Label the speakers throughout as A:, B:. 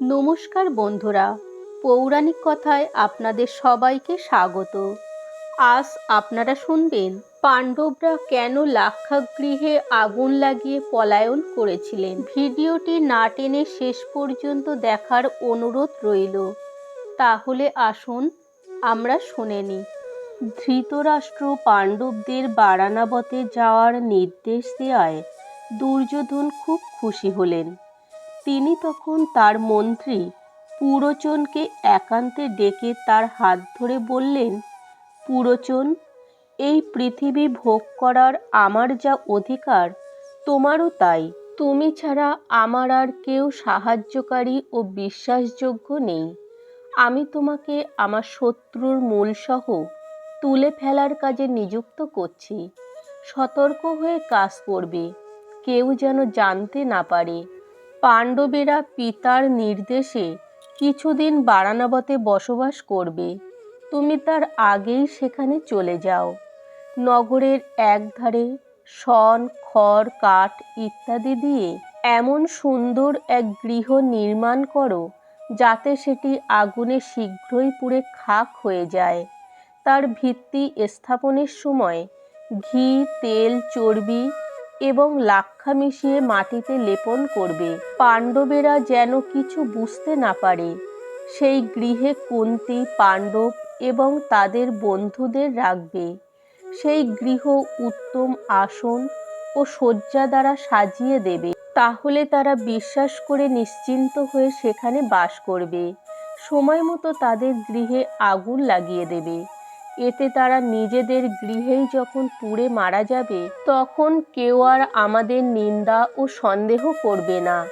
A: নমস্কার বন্ধুরা, পৌরাণিক কথায় আপনাদের সবাইকে স্বাগত। আজ আপনারা শুনবেন, পাণ্ডবরা কেন লাক্ষাগৃহে আগুন লাগিয়ে পলায়ন করেছিলেন? ভিডিওটি না টেনে শেষ পর্যন্ত দেখার অনুরোধ রইল। তাহলে আসুন, আমরা শুনে নিই। ধৃতরাষ্ট্র পাণ্ডবদের বারানাবতে যাওয়ার নির্দেশ দেওয়ায় দুর্যোধন খুব খুশি হলেন। তিনি তখন তার মন্ত্রী পুরোচনকে একান্তে ডেকে তার হাত ধরে বললেন, পুরোচন, এই পৃথিবী ভোগ করার আমার যা অধিকার, তোমারও তাই। তুমি ছাড়া আমার আর কেউ সাহায্যকারী ও বিশ্বাসযোগ্য নেই। আমি তোমাকে আমার শত্রুর মূলসহ তুলে ফেলার কাজে নিযুক্ত করছি। সতর্ক হয়ে কাজ করবে। কেউ যেন জানতে না পারে। পাণ্ডবেরা পিতার নির্দেশে কিছুদিন বারানাবতে বসবাস করবে। তুমি তার আগেই সেখানে চলে যাও। নগরের একধারে শন, খড়, কাঠ ইত্যাদি দিয়ে এমন সুন্দর এক গৃহ নির্মাণ করো, যাতে সেটি আগুনে শীঘ্রই পুড়ে খাক হয়ে যায়। তার ভিত্তি স্থাপনের সময় ঘি, তেল, চর্বি এবং লাক্ষা মিশিয়ে মাটিতে লেপন করবে। পাণ্ডবেরা যেন কিছু বুঝতে না পারে। সেই গৃহে কুন্তি, পাণ্ডব এবং তাদের বন্ধুদের রাখবে। সেই গৃহ উত্তম আসন ও শয্যা দ্বারা সাজিয়ে দেবে। তাহলে তারা বিশ্বাস করে নিশ্চিন্ত হয়ে সেখানে বাস করবে। সময় মতো তাদের গৃহে আগুন লাগিয়ে দেবে। এতে তারা নিজেদের গৃহেই যখন পুড়ে মারা যাবে, তখন কেউ আর আমাদের নিন্দা ও সন্দেহ করবে না।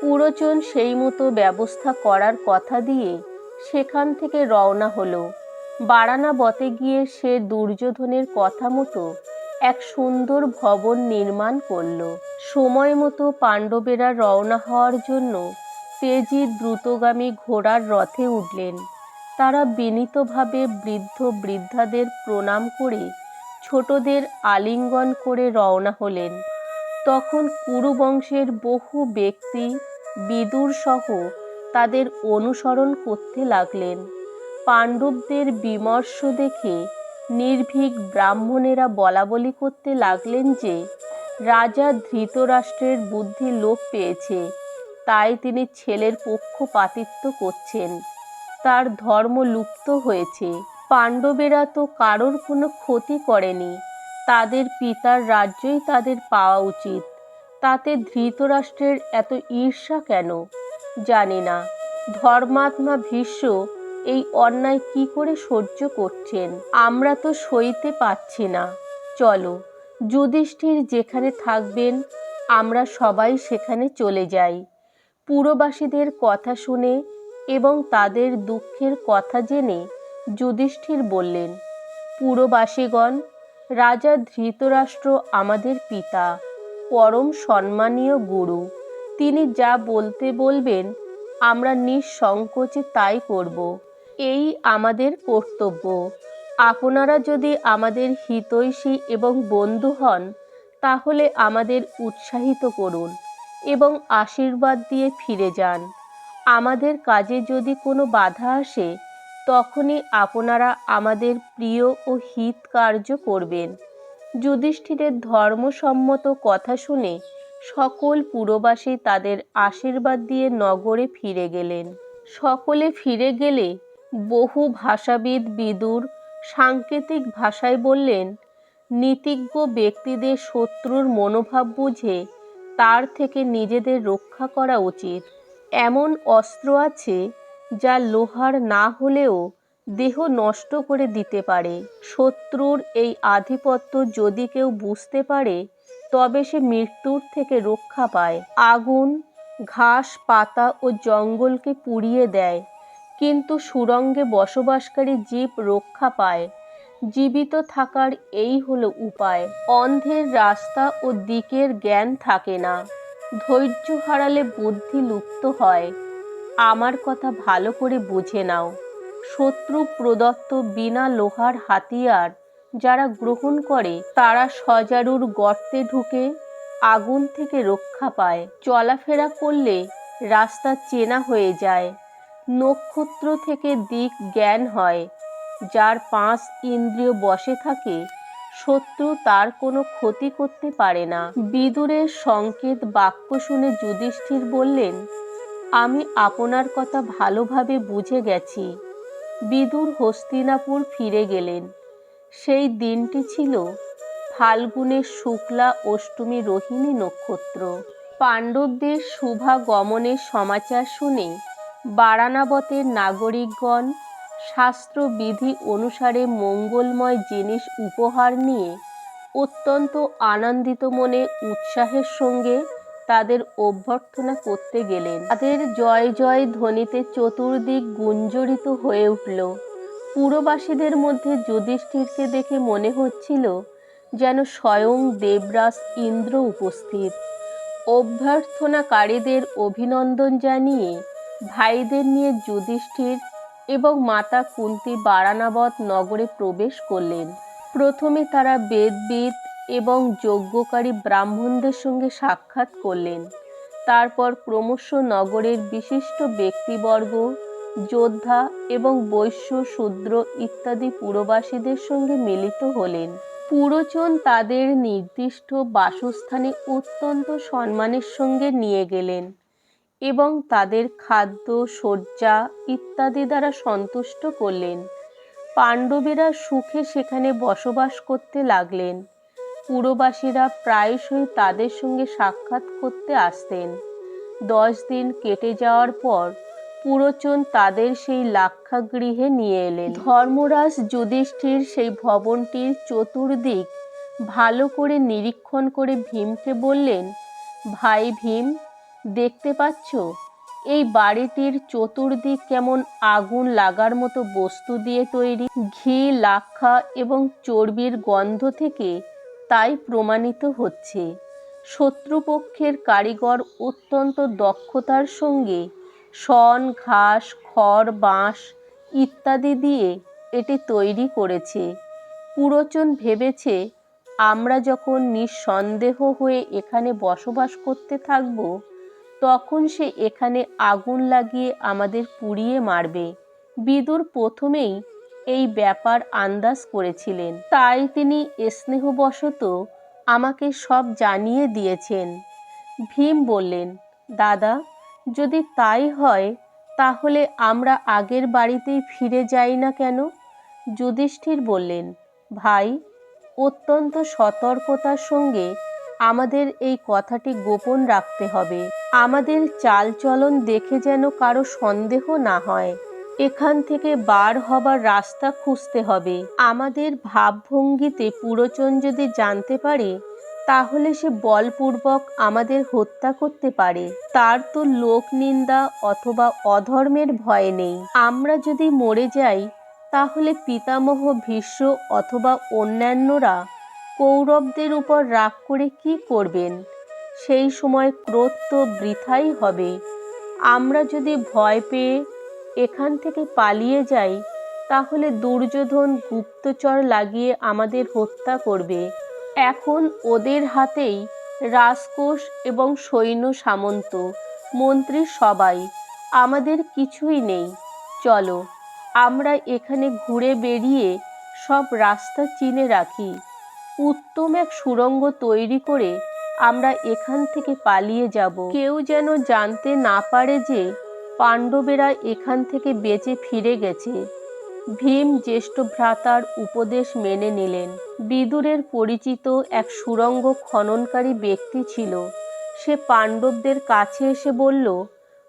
A: পুরোচন সেই মতো ব্যবস্থা করার কথা দিয়ে সেখান থেকে রওনা হলো। বারানাবতে গিয়ে সে দুর্যোধনের কথা মতো এক সুন্দর ভবন নির্মাণ করল। সময় মতো পাণ্ডবেরা রওনা হওয়ার জন্য তেজি দ্রুতগামী ঘোড়ার রথে উঠলেন। তারা বিনীতভাবে বৃদ্ধ বৃদ্ধাদের প্রণাম করে ছোটদের আলিঙ্গন করে রওনা হলেন। তখন কুরুবংশের বহু ব্যক্তি বিদুর সহ তাদের অনুসরণ করতে লাগলেন। পাণ্ডবদের বিমর্ষ দেখে নির্ভীক ব্রাহ্মণেরা বলাবলি করতে লাগলেন যে, রাজা ধৃতরাষ্ট্রের বুদ্ধি লোপ পেয়েছে, তাই তিনি ছেলের পক্ষপাতিত্ব করছেন। তার ধর্ম লুপ্ত হয়েছে। পাণ্ডবেরা তো কারোর কোনো ক্ষতি করেনি। তাদের পিতার রাজ্যই তাদের পাওয়া উচিত। তাতে ধৃতরাষ্ট্রের এত ঈর্ষা কেন? জানি না। ধর্মাত্মা ভীষ্ম এই অন্যায় কি করে সহ্য করছেন? আমরা তো সইতে পাচ্ছি না। চলো, যুধিষ্ঠির যেখানে থাকবেন, আমরা সবাই সেখানে চলে যাই। পুরবাসীদের কথা শুনে এবং তাদের দুঃখের কথা জেনে যুধিষ্ঠির বললেন, পুরবাসীগণ, রাজা ধৃতরাষ্ট্র আমাদের পিতা, পরম সম্মানীয় গুরু, তিনি যা বলতে বলবেন, আমরা নিঃসংকোচে তাই করব। এই আমাদের কর্তব্য। আপনারা যদি আমাদের হিতৈষী এবং বন্ধু হন, তাহলে আমাদের উৎসাহিত করুন এবং আশীর্বাদ দিয়ে ফিরে যান। আমাদের কাজে যদি কোনো বাধা আসে, তখনই আপনারা আমাদের প্রিয় ও হিত কার্য করবেন। যুধিষ্ঠিরের ধর্মসম্মত কথা শুনে সকল পুরবাসী তাদের আশীর্বাদ দিয়ে নগরে ফিরে গেলেন। সকলে ফিরে গেলে বহু ভাষাবিদ, বিদুর, সাংকেতিক ভাষায় বললেন, নীতিজ্ঞ ব্যক্তিদের শত্রুর মনোভাব বুঝে তার থেকে নিজেদের রক্ষা করা উচিত। এমন অস্ত্র আছে যা লোহার না হলেও দেহ নষ্ট করে দিতে পারে। শত্রুর এই আধিপত্য যদি কেউ বুঝতে পারে, তবে সে মৃত্যুর থেকে রক্ষা পায়। আগুন, ঘাস, পাতা ও জঙ্গলকে পুড়িয়ে দেয়, কিন্তু সুরঙ্গে বসবাসকারী জীব রক্ষা পায়। জীবিত থাকার এই হলো উপায়। অন্ধের রাস্তা ও দিকের জ্ঞান থাকে না। ধৈর্য হারালে বুদ্ধি লুপ্ত হয়। আমার কথা ভালো করে বুঝে নাও। শত্রু প্রদত্ত বিনা লোহার হাতিয়ার যারা গ্রহণ করে, তারা সজারুর গর্তে ঢুকে আগুন থেকে রক্ষা পায়। চলাফেরা করলে রাস্তা চেনা হয়ে যায়। নক্ষত্র থেকে দিক জ্ঞান হয়, যার পাঁচ ইন্দ্রিয় বসে থাকে শত্রু তার কোনো ক্ষতি করতে পারে না। বিদুরের সংকেত বাক্য শুনে যুধিষ্ঠির বললেন, আমি আপনার কথা ভালোভাবে বুঝে গেছি। বিদুর হস্তিনাপুর ফিরে গেলেন। সেই দিনটি ছিল ফাল্গুনের শুক্লা অষ্টমী রোহিণী নক্ষত্র। পাণ্ডবদের শুভাগমনের সমাচার শুনে বারানাবতের নাগরিকগণ শাস্ত্রবিধি অনুসারে মঙ্গলময় জিনিস উপহার নিয়ে অত্যন্ত আনন্দিত মনে উৎসাহের সঙ্গে তাদের অভ্যর্থনা করতে গেলেন। তাদের জয় জয় ধ্বনিতে চতুর্দিক গুঞ্জরিত হয়ে উঠল। পুরবাসীদের মধ্যে যুধিষ্ঠিরকে দেখে মনে হচ্ছিল যেন স্বয়ং দেবরাজ ইন্দ্র উপস্থিত। অভ্যর্থনাকারীদের অভিনন্দন জানিয়ে ভাইদের নিয়ে যুধিষ্ঠির এবং মাতা কুন্তি বারানাবত নগরে প্রবেশ করলেন। প্রথমে তারা বেদবিদ এবং যজ্ঞকারী ব্রাহ্মণদের সঙ্গে সাক্ষাৎ করলেন। তারপর ক্রমশ নগরের বিশিষ্ট ব্যক্তিবর্গ, যোদ্ধা এবং বৈশ্য, শূদ্র ইত্যাদি পুরবাসীদের সঙ্গে মিলিত হলেন। পুরোচন তাদের নির্দিষ্ট বাসস্থানে অত্যন্ত সম্মানের সঙ্গে নিয়ে গেলেন। এবং তাদের খাদ্য, শয্যা ইত্যাদি দ্বারা সন্তুষ্ট করলেন। পাণ্ডবেরা সুখে সেখানে বসবাস করতে লাগলেন। পুরবাসীরা প্রায়শই তাদের সঙ্গে সাক্ষাৎ করতে আসতেন। দশ দিন কেটে যাওয়ার পর পুরোচন তাদের সেই লাক্ষাগৃহে নিয়ে এলেন। ধর্মরাজ যুধিষ্ঠির সেই ভবনটির চতুর্দিক ভালো করে নিরীক্ষণ করে ভীমকে বললেন, ভাই ভীম দেখতে পাচ্ছ? এই বাড়িটির চতুর্দিক কেমন আগুন লাগার মতো বস্তু দিয়ে তৈরি। ঘি, লাক্ষা এবং চর্বির গন্ধ থেকে তাই প্রমাণিত হচ্ছে। শত্রুপক্ষের কারিগর অত্যন্ত দক্ষতার সঙ্গে শন, ঘাস, খড়, বাঁশ ইত্যাদি দিয়ে এটি তৈরি করেছে। পুরোচন ভেবেছে, আমরা যখন নিঃসন্দেহ হয়ে এখানে বসবাস করতে থাকব তখন সে এখানে আগুন লাগিয়ে আমাদের পুড়িয়ে মারবে। বিদুর প্রথমেই এই ব্যাপার আন্দাজ করেছিলেন। তাই তিনি স্নেহবশত আমাকে সব জানিয়ে দিয়েছেন। ভীম বললেন, দাদা, যদি তাই হয়, তাহলে আমরা আগের বাড়িতেই ফিরে যাই না কেন? যুধিষ্ঠির বললেন, ভাই, অত্যন্ত সতর্কতার সঙ্গে আমাদের এই কথাটি গোপন রাখতে হবে। আমাদের চালচলন দেখে যেন কারও সন্দেহ না হয়। এখান থেকে বার হবার রাস্তা খুঁজতে হবে। আমাদের ভাবভঙ্গিতে পুরোচন যদি জানতে পারে, তাহলে সে বলপূর্বক আমাদের হত্যা করতে পারে। তার তো লোক নিন্দা অথবা অধর্মের ভয় নেই। আমরা যদি মরে যাই, তাহলে পিতামহ, ভীষ্ম অথবা অন্যান্যরা কৌরবদের উপর রাগ করে কি করবেন? সেই সময় ক্রোধ তো বৃথাই হবে। আমরা যদি ভয় পেয়ে এখান থেকে পালিয়ে যাই, তাহলে দুর্যোধন গুপ্তচর লাগিয়ে আমাদের হত্যা করবে। এখন ওদের হাতেই রাজকোষ এবং সৈন্য সামন্ত, মন্ত্রী সবাই। আমাদের কিছুই নেই। চলো, আমরা এখানে ঘুরে বেরিয়ে সব রাস্তা চিনে রাখি। উত্তম এক সুড়ঙ্গ তৈরি করে আমরা এখান থেকে পালিয়ে যাব। কেউ যেন জানতে না পারে যে পাণ্ডবেরা এখান থেকে বেঁচে ফিরে গেছে। ভীম জ্যেষ্ঠ ভ্রাতার উপদেশ মেনে নিলেন। বিদুরের পরিচিত এক সুরঙ্গ খননকারী ব্যক্তি ছিল। সে পাণ্ডবদের কাছে এসে বলল,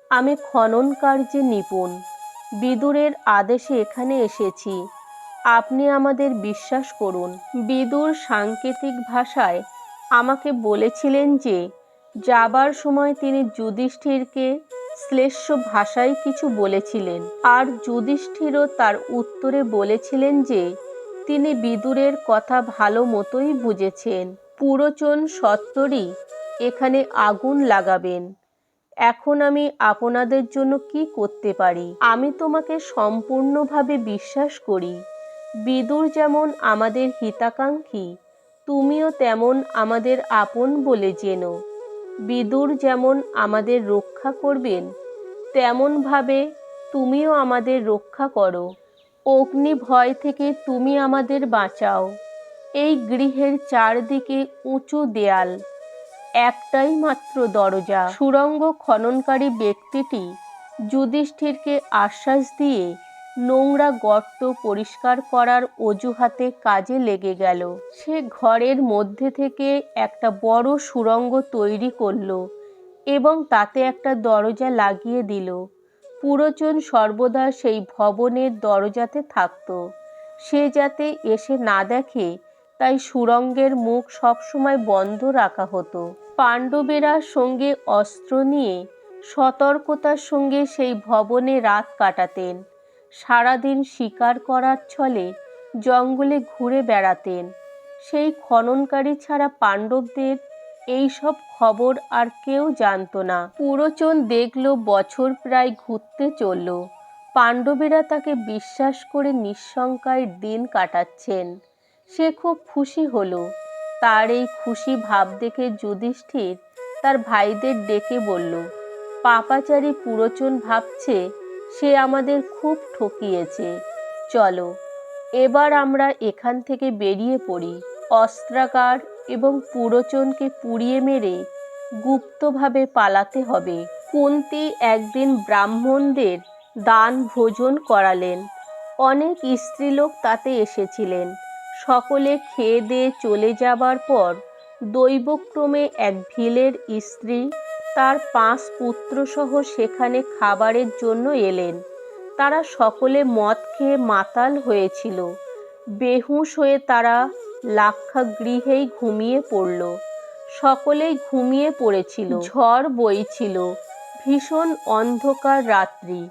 A: আমি খনন কার্যে নিপুণ। বিদুরের আদেশে এখানে এসেছি। আপনি আমাদের বিশ্বাস করুন। বিদুর সাংকেতিক ভাষায় আমাকে বলেছিলেন যে, যাবার সময় তিনি যুধিষ্ঠিরকে শ্লেষ্য ভাষায় কিছু বলেছিলেন। আর যুধিষ্ঠিরও তার উত্তরে বলেছিলেন যে, তিনি বিদুরের কথা ভালো মতোই বুঝেছেন। পুরোচন সত্তরই এখানে আগুন লাগাবেন। এখন আমি আপনাদের জন্য কি করতে পারি? আমি তোমাকে সম্পূর্ণভাবে বিশ্বাস করি। বিদুর যেমন আমাদের হিতাকাঙ্ক্ষী তুমিও তেমন আমাদের আপন বলে জেনো। বিদুর যেমন আমাদের রক্ষা করবেন, তেমনভাবে তুমিও আমাদের রক্ষা করো। অগ্নি ভয় থেকে তুমি আমাদের বাঁচাও। এই গৃহের চারদিকে উঁচু দেয়াল, একটাই মাত্র দরজা। সুড়ঙ্গ খননকারী ব্যক্তিটি যুধিষ্ঠিরকে আশ্বাস দিয়ে নোংরা গর্ত পরিষ্কার করার অজুহাতে কাজে লেগে গেল। সে ঘরের মধ্যে থেকে একটা বড় সুড়ঙ্গ তৈরি করল এবং তাতে একটা দরজা লাগিয়ে দিল। পুরোচন সর্বদা সেই ভবনের দরজাতে থাকত। সে যাতে এসে না দেখে, তাই সুরঙ্গের মুখ সবসময় বন্ধ রাখা হতো। পাণ্ডবেরা সঙ্গে অস্ত্র নিয়ে সতর্কতার সঙ্গে সেই ভবনে রাত কাটাতেন। সারাদিন শিকার করার ছলে জঙ্গলে ঘুরে বেড়াতেন। সেই খননকারী ছাড়া পাণ্ডবদের এই সব খবর আর কেউ জানতো না। পুরোচন দেখল, বছর প্রায় ঘুরতে চলল। পাণ্ডবেরা তাকে বিশ্বাস করে নিঃশঙ্কায় দিন কাটাচ্ছেন। সে খুব খুশি হলো। তার এই খুশি ভাব দেখে যুধিষ্ঠির তার ভাইদের ডেকে বলল, পাপাচারী পুরোচন ভাবছে সে আমাদের খুব ঠকিয়েছে। চলো, এবার আমরা এখান থেকে বেরিয়ে পড়ি। অস্ত্রাগার এবং পুরোচনকে পুড়িয়ে মেরে গুপ্তভাবে পালাতে হবে। কুন্তি একদিন ব্রাহ্মণদের দান ভোজন করালেন। অনেক স্ত্রীলোক তাতে এসেছিলেন। সকলে খেয়ে দিয়ে চলে যাবার পর দৈবক্রমে এক ভিলের স্ত্রী তার পাঁচ পুত্রসহ সেখানে খাবারের জন্য এলেন। তারা সকলে মদ খেয়ে মাতাল হয়েছিল। বেহুশ হয়ে তারা লাক্ষা গৃহেই ঘুমিয়ে পড়ল। সকলেই ঘুমিয়ে পড়েছিল। ঝড় বইছিল। ভীষণ অন্ধকার রাত্রি।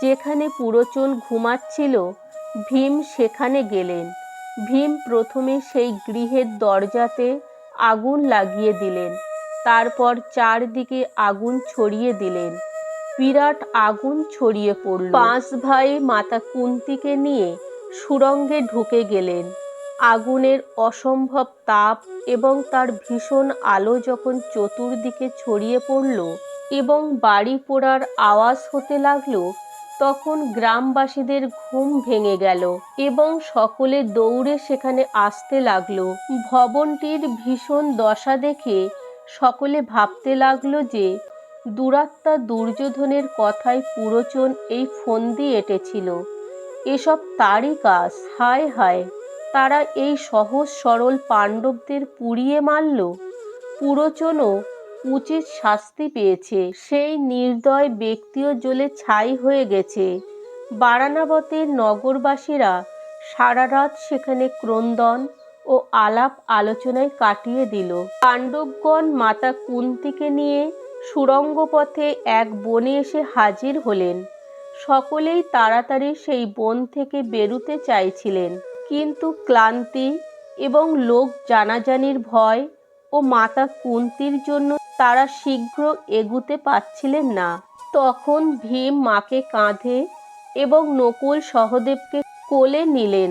A: যেখানে পুরোচন ঘুমাচ্ছিল, ভীম সেখানে গেলেন। ভীম প্রথমে সেই গৃহের দরজাতে আগুন লাগিয়ে দিলেন। তারপর চারদিকে আগুন ছড়িয়ে দিলেন। বিরাট আগুন ছড়িয়ে পড়ল। পাঁচ ভাই মাতা কুন্তিকে নিয়ে সুরঙ্গে ঢুকে গেলেন। আগুনের অসম্ভব তাপ এবং তার ভীষণ আলো যখন চতুর্দিকে ছড়িয়ে পড়ল এবং বাড়ি পোড়ার আওয়াজ হতে লাগল, তখন গ্রামবাসীদের ঘুম ভেঙে গেল এবং সকলে দৌড়ে সেখানে আসতে লাগল। ভবনটির ভীষণ দশা দেখে সকলে ভাবতে লাগল যে দুরাত্মা দুর্যোধনের কথায় পুরোচন এই ফন্দি এঁটেছিল। এসব তারই কাজ, হায় হায়। তারা এই সহজ সরল পাণ্ডবদের পুড়িয়ে মারল। পুরোচনও উচিত শাস্তি পেয়েছে। সেই নির্দয় ব্যক্তিও জ্বলে ছাই হয়ে গেছে। বারানাবতের নগরবাসীরা সারা রাত সেখানে ক্রন্দন ও আলাপ আলোচনায় কাটিয়ে দিল। পাণ্ডবগণ মাতা কুন্তিকে নিয়ে সুরঙ্গ পথে এক বনে এসে হাজির হলেন। সকলেই তাড়াতাড়ি সেই বন থেকে বেরুতে চাইছিলেন। কিন্তু ক্লান্তি এবং লোক জানাজানির ভয় ও মাতা কুন্তির জন্য তারা শীঘ্র এগুতে পারছিলেন না। তখন ভীম মাকে কাঁধে এবং নকুল সহদেবকে কোলে নিলেন।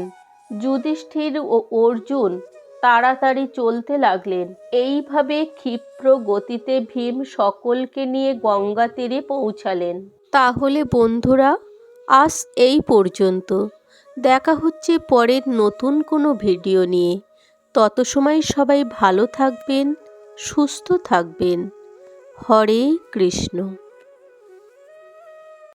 A: যুধিষ্ঠির ও অর্জুন তাড়াতাড়ি চলতে লাগলেন। এইভাবে ক্ষিপ্র গতিতে ভীম সকলকে নিয়ে গঙ্গা তীরে পৌঁছালেন। তাহলে বন্ধুরা, আজ এই পর্যন্ত। দেখা হচ্ছে পরের নতুন কোনো ভিডিও নিয়ে। তত সময় সবাই ভালো থাকবেন, সুস্থ থাকবেন। হরে কৃষ্ণ।